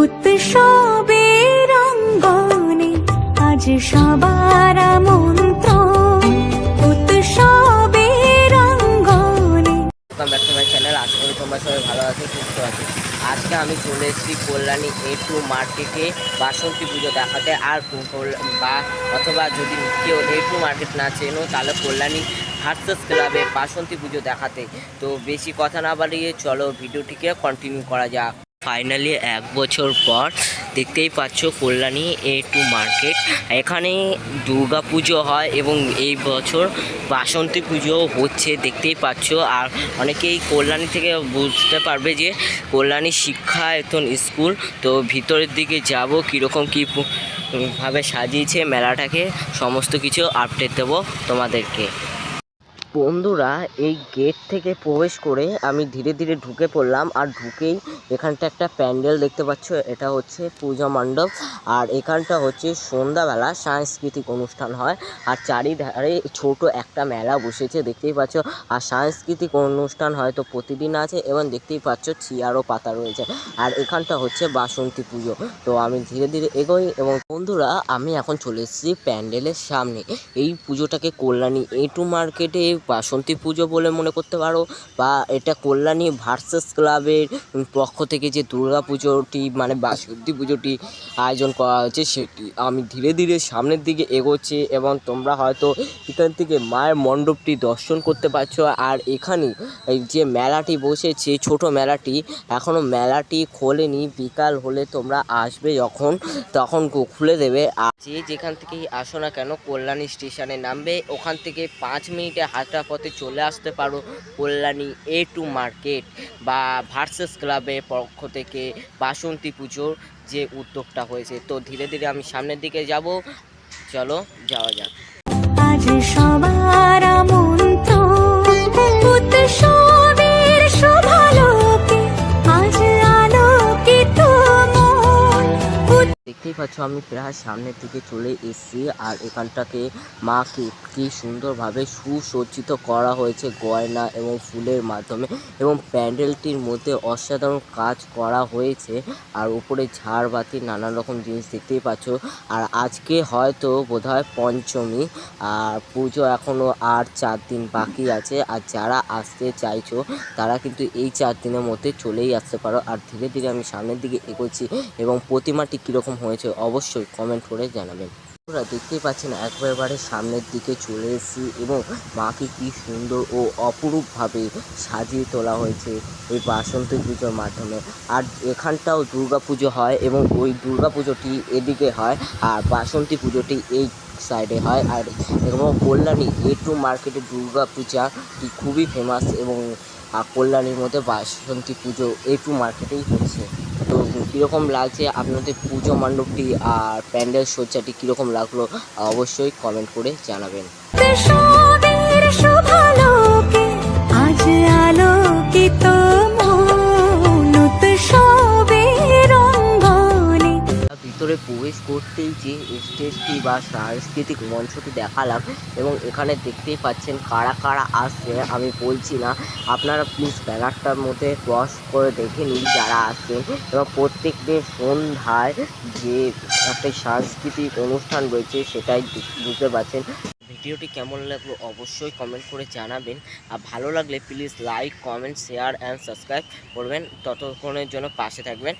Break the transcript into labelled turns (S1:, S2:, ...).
S1: উৎসবের অঙ্গনে আজ সবার মন্ত্র
S2: টু মাই চ্যানেল, আশা করি তোমরা সবাই ভালো আছো, সুস্থ আছো। আজকে আমি চলে এসেছি কল্যাণী এ টু মার্কেটে বাসন্তী পুজো দেখাতে। আর বা অথবা যদি কেউ এ টু মার্কেট না চেনো, তাহলে কল্যাণী ভার্সেস ক্লাবে বাসন্তী পুজো দেখাতে। তো বেশি কথা না বাড়িয়ে চলো ভিডিওটিকে কন্টিনিউ করা যাক। ফাইনালি এক বছর পর দেখতেই পাচ্ছ কল্যাণী এ টু মার্কেট এখানে দুর্গা পুজো হয় এবং এই বছর বাসন্তী পুজো হচ্ছে, দেখতেই পাচ্ছ। আর অনেকেই কল্যাণী থেকে বুঝতে পারবে যে কল্যাণী শিক্ষা শিক্ষায়তন স্কুল, তো ভিতরের দিকে যাব, কীরকম কী ভাবে সাজিয়েছে মেলাটাকে, সমস্ত কিছু আপডেট দেবো তোমাদেরকে। বন্ধুরা, এই গেট থেকে প্রবেশ করে আমি ধীরে ধীরে ঢুকে পড়লাম আর ঢুকেই এখানটা একটা প্যান্ডেল দেখতে পাচ্ছ, এটা হচ্ছে পূজা মণ্ডপ আর এখানটা হচ্ছে সন্ধ্যাবেলা সাংস্কৃতিক অনুষ্ঠান হয় আর চারিধারে ছোট একটা মেলা বসেছে, দেখতেই পাচ্ছ। আর সাংস্কৃতিক অনুষ্ঠান হয়তো প্রতিদিন আছে এবং দেখতেই পাচ্ছ চেয়ারও পাতা রয়েছে আর এখানটা হচ্ছে বাসন্তী পুজো। তো আমি ধীরে ধীরে এগোই এবং বন্ধুরা, আমি এখন চলে এসেছি প্যান্ডেলের সামনে। এই পুজোটাকে কল্যাণী এ টু মার্কেটে বাসন্তী পুজো বলে মনে করতে পারো বা এটা কল্যাণী ভার্সেস ক্লাবের পক্ষ থেকে যে দুর্গা পুজোটি মানে বাসন্তী পুজোটি আয়োজন করা হয়েছে, সেটি আমি ধীরে ধীরে সামনের দিকে এগোচ্ছি এবং তোমরা হয়তো এখান থেকে মায়ের মণ্ডপটি দর্শন করতে পারছ। আর এখানে এই যে মেলাটি বসেছে, ছোট মেলাটি এখনও মেলাটি খোলেনি। বিকাল হলে তোমরা আসবে যখন, তখন খুলে দেবে। আর যে যেখান থেকেই আসো না কেন, কল্যাণী স্টেশনে নামবে। ওখান থেকে পাঁচ মিনিটে হাঁটা পথে চলে আসতে পারো কল্যাণী এ টু মার্কেট বা ভার্সেস ক্লাবের পক্ষ থেকে বাসন্তী পুজোর যে উদ্যোগটা হয়েছে। তো ধীরে ধীরে আমি সামনের দিকে যাব। চলো যাওয়া যাক। দেখতেই পাচ্ছ, আমি প্রায় সামনের দিকে চলে এসেছি। আর এখানটাকে মাকে কি সুন্দরভাবে সুসজ্জিত করা হয়েছে গয়না এবং ফুলের মাধ্যমে এবং প্যান্ডেলটির মধ্যে অসাধারণ কাজ করা হয়েছে। আর উপরে ঝাড়বাতি নানান রকম জিনিস দেখতেই পাচ্ছ। আর আজকে হয়তো বোধহয় পঞ্চমী, আর পুজো এখনও আর চার দিন বাকি আছে। আর যারা আসতে চাইছো, তারা কিন্তু এই চার দিনের মধ্যে চলেই আসতে পারো। আর ধীরে ধীরে আমি সামনের দিকে এগোচ্ছি এবং প্রতিমাটি কীরকম হয়েছে অবশ্যই কমেন্ট করে জানাবেন। তোরা দেখতেই পাচ্ছেন একবারে সামনের দিকে চলে এসেছি এবং মাকে কি সুন্দর ও অপরূপভাবে সাজিয়ে তোলা হয়েছে এই বাসন্তী পুজোর মাধ্যমে। আর এখানটাও পুজো হয় এবং ওই পুজোটি এদিকে হয় আর বাসন্তী পুজোটি এই সাইডে হয়। আর এবং কল্যাণী এ টু মার্কেটে দুর্গা পূজাটি খুবই ফেমাস এবং আর কল্যাণীর মধ্যে বাসন্তী পুজো এ টু মার্কেটেই হচ্ছে। কীরকম লাগছে আপনাদের পুজো মণ্ডপটি আর প্যান্ডেল সজ্জাটি কীরকম লাগল অবশ্যই কমেন্ট করে জানাবেন। ভিতরে প্রবেশ করতেই যে স্টেজটি বা সাংস্কৃতিক মঞ্চটি দেখালাম এবং এখানে দেখতেই পাচ্ছেন কারা কারা আসছে, আমি বলছি না। আপনারা প্লিজ ব্যানারটার মধ্যে ক্রস করে দেখে নিন যারা আসছেন এবং প্রত্যেক দিন সন্ধ্যায় যে একটা সাংস্কৃতিক অনুষ্ঠান রয়েছে সেটাই বুঝতে পারছেন। ভিডিওটি কেমন লাগল অবশ্যই কমেন্ট করে জানাবেন। আর ভালো লাগলে please like comment share and subscribe করবেন। ততক্ষণের জন্য পাশে থাকবেন।